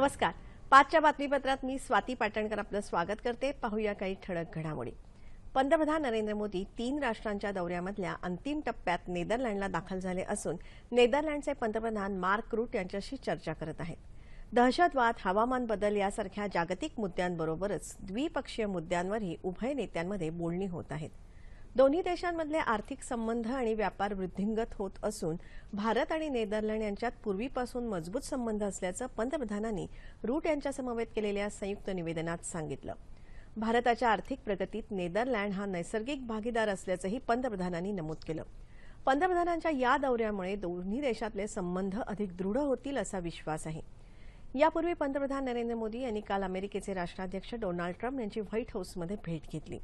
नमस्कार. पाचच्या बातमीपत्रात मी स्वाती पाटणकर आपलं स्वागत करते. पाहूया काही ठळक घडामोडी. पंतप्रधान नरेंद्र मोदी तीन राष्ट्रांच्या दौऱ्यामधल्या अंतिम टप्प्यात नेदरलँडला दाखल झाले असून नेदरलँडचे पंतप्रधान मार्क रूट यांच्याशी चर्चा करत आहेत. दहशतवाद हवामान बदल यासारख्या जागतिक मुद्द्यांबरोबरच द्विपक्षीय मुद्द्यांवरही उभय नेत्यांमध्ये बोलणी होत आहेत दोन्ही देशांमधले आर्थिक संबंध आणि व्यापार वृद्धिंगत होत असून भारत आणि नेदरलँड यांच्यात पूर्वीपासून मजबूत संबंध असल्याचं पंतप्रधानांनी रूट यांच्यासमवेत केलेल्या संयुक्त निवेदनात सांगितलं. भारताच्या आर्थिक प्रगतीत नेदरलँड हा नैसर्गिक भागीदार असल्याचंही पंतप्रधानांनी नमूद केलं. पंतप्रधानांच्या या दौऱ्यामुळे दोन्ही देशातले संबंध अधिक दृढ होतील असा विश्वास आहे. यापूर्वी पंतप्रधान नरेंद्र मोदी यांनी काल अमेरिकेचे राष्ट्राध्यक्ष डोनाल्ड ट्रम्प यांची व्हाईट हाऊसमध्ये भेट घेतली.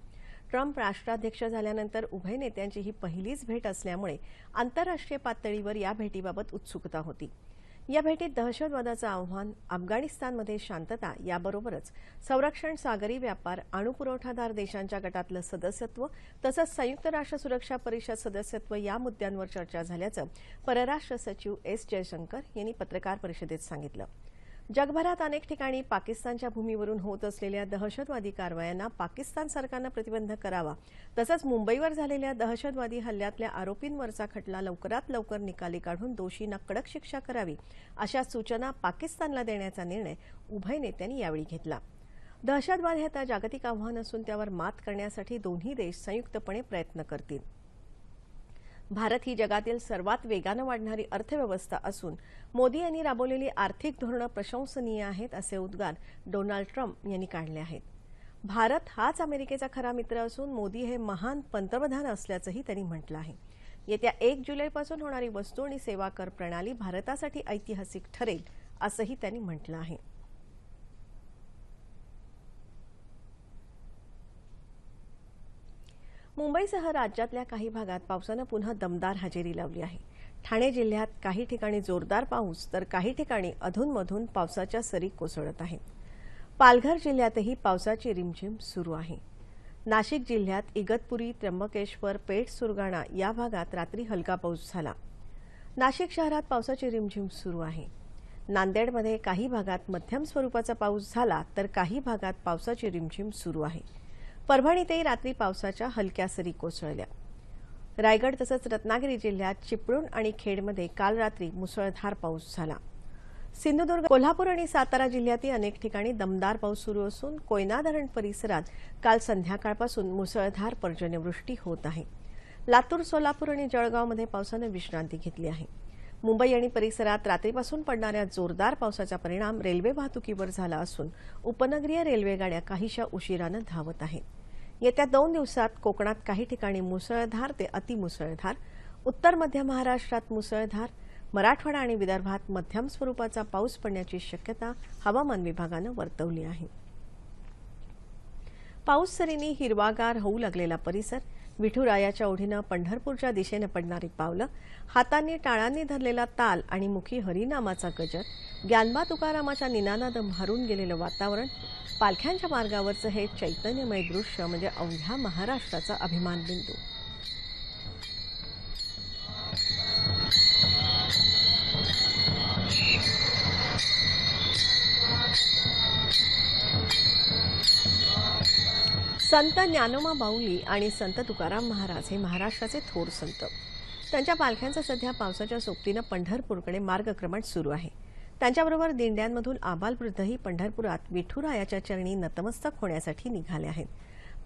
ट्रम्प राष्ट्राध्यक्ष झाल्यानंतर उभय नेत्यांची ही पहिलीच भेट असल्यामुळे आंतरराष्ट्रीय पातळीवर या भेटीबाबत उत्सुकता होती. या भेटीत दहशतवादाचं आव्हान अफगाणिस्तानमध्ये शांतता याबरोबरच संरक्षण सागरी व्यापार अणुपुरवठादार देशांच्या गटातलं सदस्यत्व तसंच संयुक्त राष्ट्र सुरक्षा परिषद सदस्यत्व या मुद्द्यांवर चर्चा झाल्याचं परराष्ट्र सचिव एस जयशंकर यांनी पत्रकार परिषदेत सांगितलं. जगभरात अनेक ठिकाणी पाकिस्तानच्या भूमीवरून होत असलेल्या दहशतवादी कारवायांना पाकिस्तान सरकारनं प्रतिबंध करावा. तसंच मुंबईवर झालेल्या दहशतवादी हल्ल्यातल्या आरोपींवरचा खटला लवकरात लवकर निकाली काढून दोषींना कडक शिक्षा करावी अशा सूचना पाकिस्तानला देण्याचा निर्णय उभय नेत्यांनी यावेळी घेतला. दहशतवाद हे आता जागतिक आव्हान असून त्यावर मात करण्यासाठी दोन्ही देश संयुक्तपणे प्रयत्न करतील. भारत ही जगातील सर्वात वेगानं वाढणारी अर्थव्यवस्था असून मोदी यांनी राबवलेली आर्थिक धोरणं प्रशंसनीय आहेत असे उद्गार डोनाल्ड ट्रम्प यांनी काढले आहेत. भारत हाच अमेरिकेचा खरा मित्र असून मोदी हे महान पंतप्रधान असल्याचंही त्यांनी म्हटलं आहे. येत्या एक जुलैपासून होणारी वस्तू आणि सेवा कर प्रणाली भारतासाठी ऐतिहासिक ठरेल असंही त्यांनी म्हटलं आहे. मुंबईसह राज्यातल्या काही भागात पावसानं पुन्हा दमदार हजेरी लावली आहे. ठाणे जिल्ह्यात काही ठिकाणी जोरदार पाऊस तर काही ठिकाणी अधूनमधून पावसाच्या सरी कोसळत आहेत. पालघर जिल्ह्यातही पावसाची रिमझिम सुरू आहे. नाशिक जिल्ह्यात इगतपुरी त्र्यंबकेश्वर पेठ सुरगाणा या भागात रात्री हलका पाऊस झाला. नाशिक शहरात पावसाची रिमझिम सुरू आहे. नांदेडमध्ये काही भागात मध्यम स्वरूपाचा पाऊस झाला तर काही भागात पावसाची रिमझिम सुरू आहे. परभणीतही रात्री पावसाच्या हलक्या सरी कोसळल्या. रायगड तसंच रत्नागिरी जिल्ह्यात चिपळूण आणि खेडमध्ये काल रात्री मुसळधार पाऊस झाला. सिंधुदुर्ग कोल्हापूर आणि सातारा जिल्ह्यातही अनेक ठिकाणी दमदार पाऊस सुरू असून कोयना धरण परिसरात काल संध्याकाळपासून मुसळधार पर्जन्यवृष्टी होत आहे. लातूर सोलापूर आणि जळगावमध्ये पावसानं विश्रांती घेतली आहे. मुंबई आणि परिसरात रात्रीपासून पडणाऱ्या जोरदार पावसाचा परिणाम रेल्वे वाहतुकीवर झाला असून उपनगरीय रेल्वे गाड्या काहीशा उशिरानं धावत आहेत. येत्या दोन दिवसात कोकणात काही ठिकाणी मुसळधार ते अतिमुसळधार उत्तर मध्य महाराष्ट्रात मुसळधार मराठवाडा आणि विदर्भात मध्यम स्वरूपाचा पाऊस पडण्याची शक्यता हवामान विभागानं वर्तवली आहे. पाऊस सरींनी हिरवागार होऊ लागलेला परिसर विठुरायाच्या ओढीनं पंढरपूरच्या दिशेनं पडणारी पावलं हातांनी टाळांनी धरलेला ताल आणि मुखी हरिनामाचा गजर ज्ञानबा तुकारामाच्या निनानादं भारून गेलेलं वातावरण पालख्यांच्या मार्गावरचं हे चैतन्यमय दृश्य म्हणजे अवघ्या महाराष्ट्राचा अभिमान संत ज्ञानोमा बाऊली आणि संत तुकाराम महाराज हे महाराष्ट्राचे थोर संत. त्यांच्या पालख्यांचं सध्या पावसाच्या सोबतीनं पंढरपूरकडे मार्गक्रमण सुरू आहे. त्यांच्याबरोबर दिंड्यांमधून आबालवृद्धही पंढरपुरात विठुरायाच्या चरणी नतमस्तक होण्यासाठी निघाले आहेत.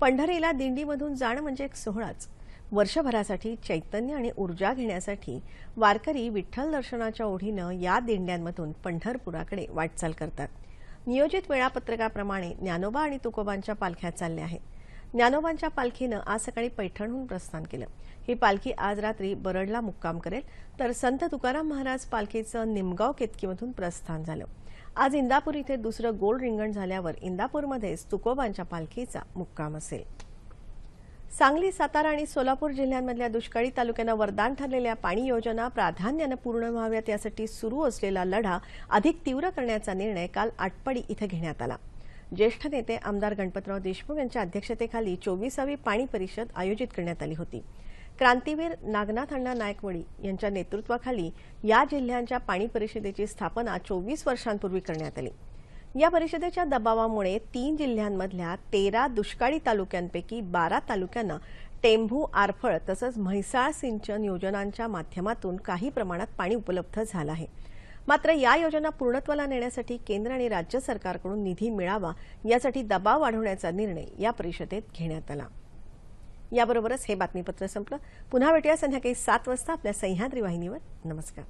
पंढरीला दिंडीमधून जाणं म्हणजे एक सोहळाच. वर्षभरासाठी चैतन्य आणि ऊर्जा घेण्यासाठी वारकरी विठ्ठल दर्शनाच्या ओढीनं या दिंड्यांमधून पंढरपुराकडे वाटचाल करतात. नियोजित वेळापत्रकाप्रमाणे ज्ञानोबा आणि तुकोबांच्या पालख्या चालल्या आहेत. ज्ञानोबांच्या पालखीनं आज सकाळी पैठणहून प्रस्थान केलं. ही पालखी आज रात्री बरडला मुक्काम करेल. तर संत तुकाराम महाराज पालखीचं निमगाव केतकीमधून प्रस्थान झालं. आज इंदापूर इथे दुसरं गोल रिंगण झाल्यावर इंदापूरमध्येच तुकोबांच्या पालखीचा मुक्काम असेल. सांगली सातारा आणि सोलापूर जिल्ह्यांमधल्या दुष्काळी तालुक्यांना वरदान ठरलेल्या पाणी योजना प्राधान्यानं पूर्ण व्हाव्यात यासाठी सुरू असलेला लढा अधिक तीव्र करण्याचा निर्णय काल आटपाडी इथं घेण्यात आला. ज्येष्ठ नेते आमदार गणपतराव देशमुख यांच्या अध्यक्षतेखाली चोवीसावी पाणी परिषद आयोजित करण्यात आली होती. क्रांतीवीर नागनाथ अण्णा नायकवडी यांच्या नेतृत्वाखाली या जिल्ह्यांच्या पाणी परिषदेची स्थापना चोवीस वर्षांपूर्वी करण्यात आली. या परिषदेच्या दबावामुळे तीन जिल्ह्यांमधल्या तेरा दुष्काळी तालुक्यांपैकी बारा तालुक्यांना टेंभू आरफळ तसंच म्हैसाळ सिंचन योजनांच्या माध्यमातून काही प्रमाणात पाणी उपलब्ध झालं आहे. मात्र या योजना पूर्णत्वाला नेण्यासाठी केंद्र आणि राज्य सरकारकडून निधी मिळावा यासाठी दबाव वाढवण्याचा निर्णय या परिषदेत घेण्यात आला. याबरोबरच हे बातमीपत्र संपलं. पुन्हा भेटूया संध्याकाळी सात वाजता आपल्या सह्याद्री वाहिनीवर. नमस्कार.